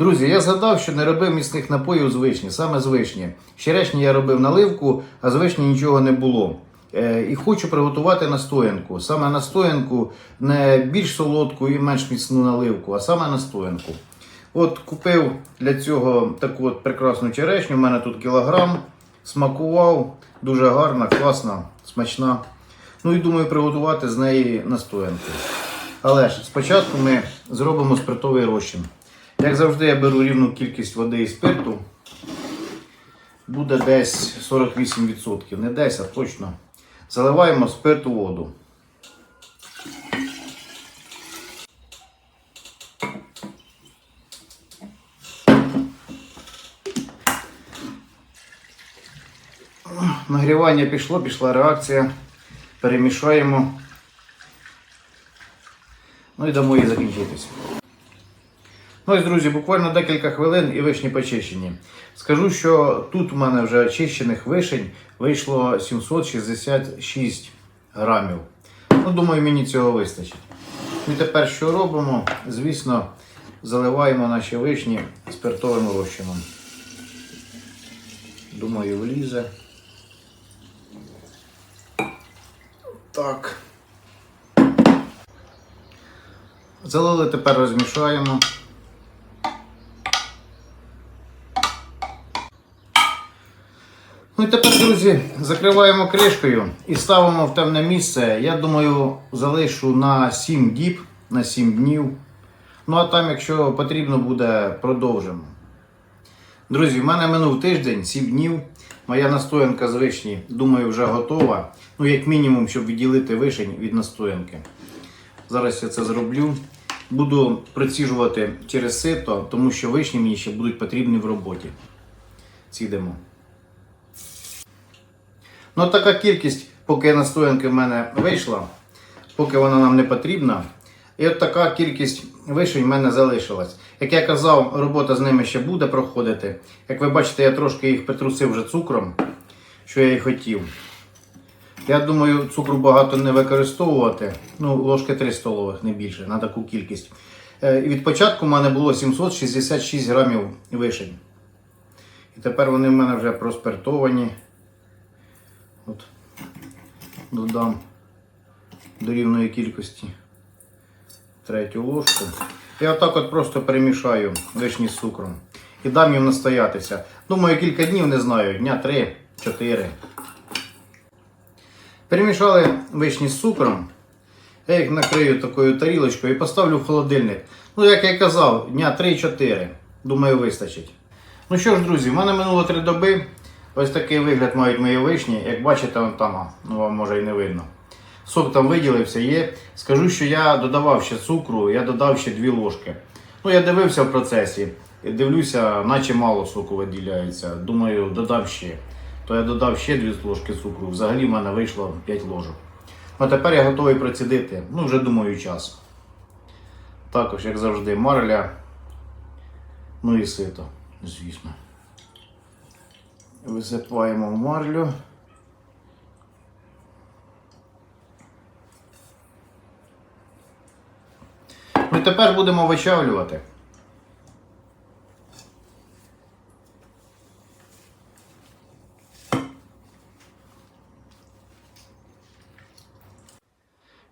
Друзі, я згадав, що не робив міцних напоїв з вишні, саме з вишні. Черешні я робив наливку, а з вишні нічого не було. Е, і хочу приготувати настоянку. Саме настоянку, не більш солодку і менш міцну наливку, а саме настоянку. От купив для цього таку от прекрасну черешню. У мене тут кілограм. Смакував, дуже гарна, класна, смачна. Ну і думаю приготувати з неї настоянку. Але ж спочатку ми зробимо спиртовий розчин. Як завжди, я беру рівну кількість води і спирту. Буде десь 48%. Не десь, а точно. Заливаємо спирт у воду. Нагрівання пішло, пішла реакція. Перемішаємо. Ну і дамо їй закінчитися. Ну ось, друзі, буквально декілька хвилин і вишні почищені. Скажу, що тут у мене вже очищених вишень вийшло 766 грамів. Ну, думаю, мені цього вистачить. І тепер що робимо? Звісно, заливаємо наші вишні спиртовим розчином. Думаю, влізе. Так. Залили, тепер розмішаємо. Ну і тепер, друзі, закриваємо кришкою і ставимо в темне місце. Я думаю, залишу на 7 діб, на 7 днів. Ну а там, якщо потрібно буде, продовжимо. Друзі, в мене минув тиждень, 7 днів. Моя настоянка з вишні, думаю, вже готова. Ну, як мінімум, щоб відділити вишень від настоянки. Зараз я це зроблю. Буду приціжувати через сито, тому що вишні мені ще будуть потрібні в роботі. Цідемо. Ну, така кількість, поки настоянки в мене вийшла, поки вона нам не потрібна. І от така кількість вишень в мене залишилась. Як я казав, робота з ними ще буде проходити. Як ви бачите, я трошки їх притрусив вже цукром, що я і хотів. Я думаю, цукру багато не використовувати. Ну, ложки 3 столових, не більше, на таку кількість. Е, І від початку в мене було 766 грамів вишень. І тепер вони в мене вже проспиртовані. От. Додам до рівної кількості третю ложку. І отак от просто перемішаю вишні з цукром. І дам їм настоятися. Думаю, кілька днів не знаю, дня 3-4. Перемішали вишні з цукром. Я їх накрию такою тарілочкою і поставлю в холодильник. Ну, як я казав, дня 3-4. Думаю, вистачить. Ну що ж, друзі, в мене минуло 3 доби. Ось такий вигляд мають мої вишні. Як бачите, вон там, ну вам може і не видно. Сок там виділився, є. Скажу, що я додавав ще цукру, я додав ще 2 ложки. Ну, я дивився в процесі. Дивлюся, наче мало соку виділяється. Думаю, додам ще. То я додав ще 2 ложки цукру. Взагалі в мене вийшло 5 ложок. А тепер я готовий процідити. Ну, вже думаю, час. Також, як завжди, марля. Ну і сито, звісно. Висипаємо в марлю. І тепер будемо вичавлювати.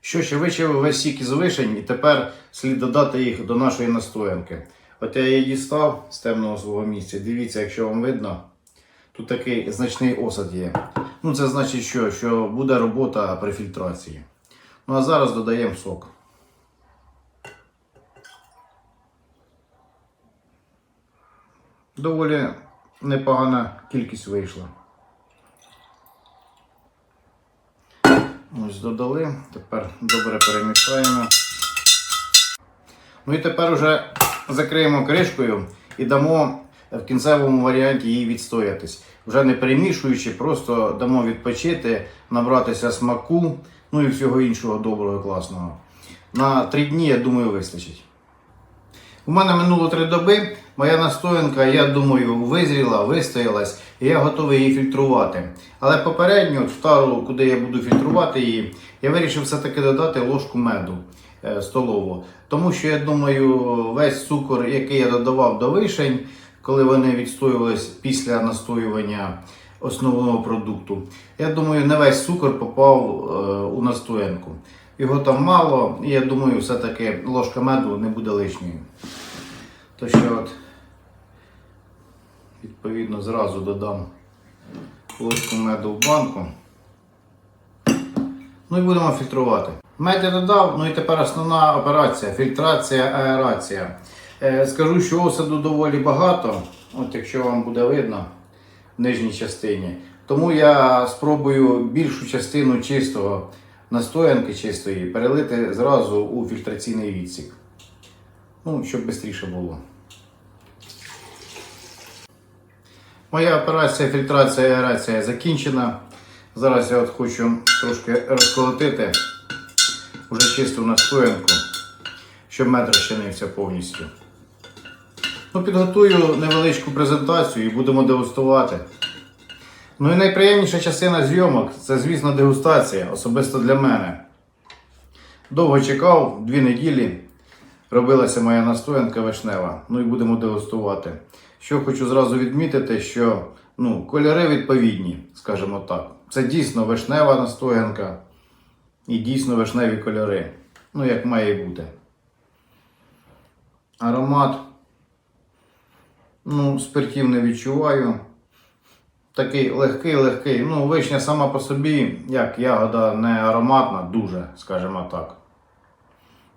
Що ще вичавив весь сік із вишень і тепер слід додати їх до нашої настоянки. От я її дістав з темного свого місця. Дивіться, якщо вам видно, тут такий значний осад є. Ну, це значить, що, що буде робота при фільтрації. Ну а зараз додаємо сок. Доволі непогана кількість вийшла. Ось додали, тепер добре перемішаємо. Ну і тепер вже закриємо кришкою і дамо в кінцевому варіанті їй відстоятись. Вже не перемішуючи, просто дамо відпочити, набратися смаку, ну і всього іншого доброго і класного. На три дні, я думаю, вистачить. У мене минуло три доби. Моя настоянка, я думаю, визріла, вистоялась, і я готовий її фільтрувати. Але попередньо, в тару, куди я буду фільтрувати її, я вирішив все-таки додати ложку меду е, столову. Тому що я думаю, весь цукор, який я додавав до вишень, коли вони відстоювались після настоювання основного продукту, я думаю, не весь цукор попав е, у настоянку. Його там мало, і я думаю, все-таки ложка меду не буде лишньою. То що от, відповідно, зразу додам ложку меду в банку. Ну і будемо фільтрувати. Мед я додав, ну і тепер основна операція фільтрація, аерація. Е, скажу, що осаду доволі багато, от якщо вам буде видно в нижній частині. Тому я спробую більшу частину чистого настоянки чистої перелити зразу у фільтраційний відсік. Ну, щоб швидше було. Моя операція фільтрація і аерація закінчена. Зараз я от хочу трошки розколотити вже чисту настоянку, щоб мед розчинився повністю. Ну, підготую невеличку презентацію і будемо дегустувати. Ну і найприємніша частина зйомок це, звісно, дегустація, особисто для мене. Довго чекав, дві неділі робилася моя настоянка вишнева. Ну і будемо дегустувати. Що хочу зразу відмітити, що ну, кольори відповідні, скажімо так. Це дійсно вишнева настоянка і дійсно вишневі кольори. Ну, як має бути. Аромат. Ну, спиртів не відчуваю. Такий легкий, легкий. Ну, вишня сама по собі, як ягода, не ароматна, дуже, скажімо так.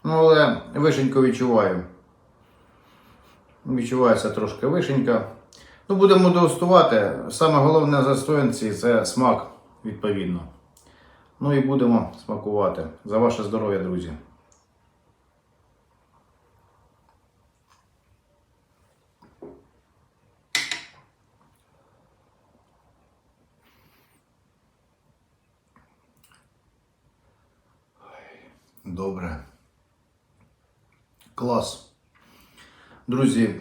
Ну, але вишеньку відчуваю. Відчувається трошки вишенька. Ну, будемо дегустувати. Саме головне за стоянці це смак, відповідно. Ну і будемо смакувати. За ваше здоров'я, друзі. Добре. Клас. Друзі,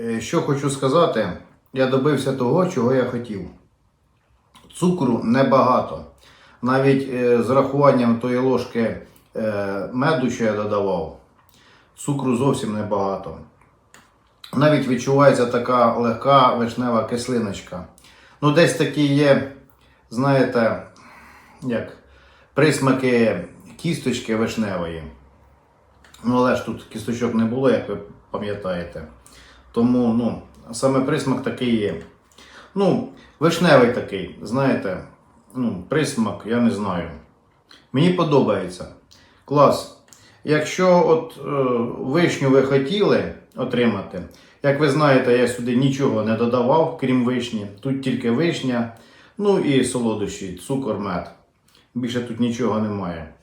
е, що хочу сказати, я добився того, чого я хотів. Цукру небагато. Навіть е, з рахуванням тої ложки е, меду, що я додавав, цукру зовсім небагато. Навіть відчувається така легка вишнева кислиночка. Ну, десь такі є, знаєте, як присмаки кісточки вишневої. Ну, але ж тут кісточок не було, як ви пам'ятаєте. Тому, ну, саме присмак такий є. Ну, вишневий такий, знаєте, ну, присмак, я не знаю. Мені подобається. Клас. Якщо от е, вишню ви хотіли отримати, як ви знаєте, я сюди нічого не додавав, крім вишні. Тут тільки вишня, ну і солодощі, цукор, мед. Більше тут нічого немає.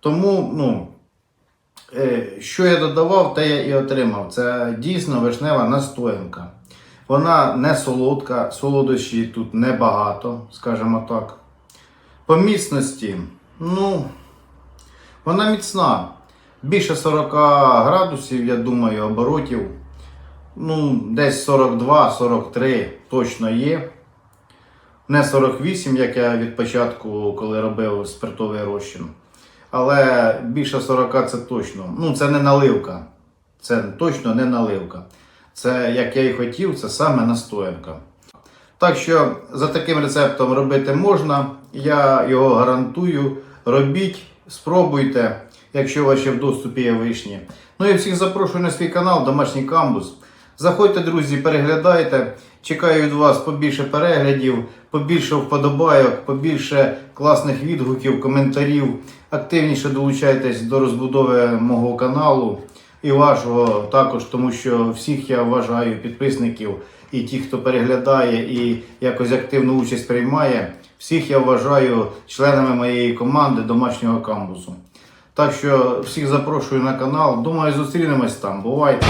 Тому, ну, е, що я додавав, те я і отримав. Це дійсно вишнева настоянка. Вона не солодка, солодощі тут небагато, скажімо так. По міцності, ну, вона міцна. Більше 40 градусів, я думаю, оборотів. Ну, десь 42-43 точно є. Не 48, як я від початку, коли робив спиртовий розчин. Але більше 40 це точно. Ну, це не наливка. Це точно не наливка. Це, як я і хотів, це саме настоянка. Так що за таким рецептом робити можна. Я його гарантую. Робіть, спробуйте, якщо у вас ще в доступі є вишні. Ну і всіх запрошую на свій канал Домашній Камбус. Заходьте, друзі, переглядайте. Чекаю від вас побільше переглядів, побільше вподобайок, побільше класних відгуків, коментарів. Активніше долучайтесь до розбудови мого каналу і вашого також, тому що всіх я вважаю підписників і ті, хто переглядає і якось активну участь приймає, всіх я вважаю членами моєї команди домашнього камбусу. Так що всіх запрошую на канал. Думаю, зустрінемось там. Бувайте!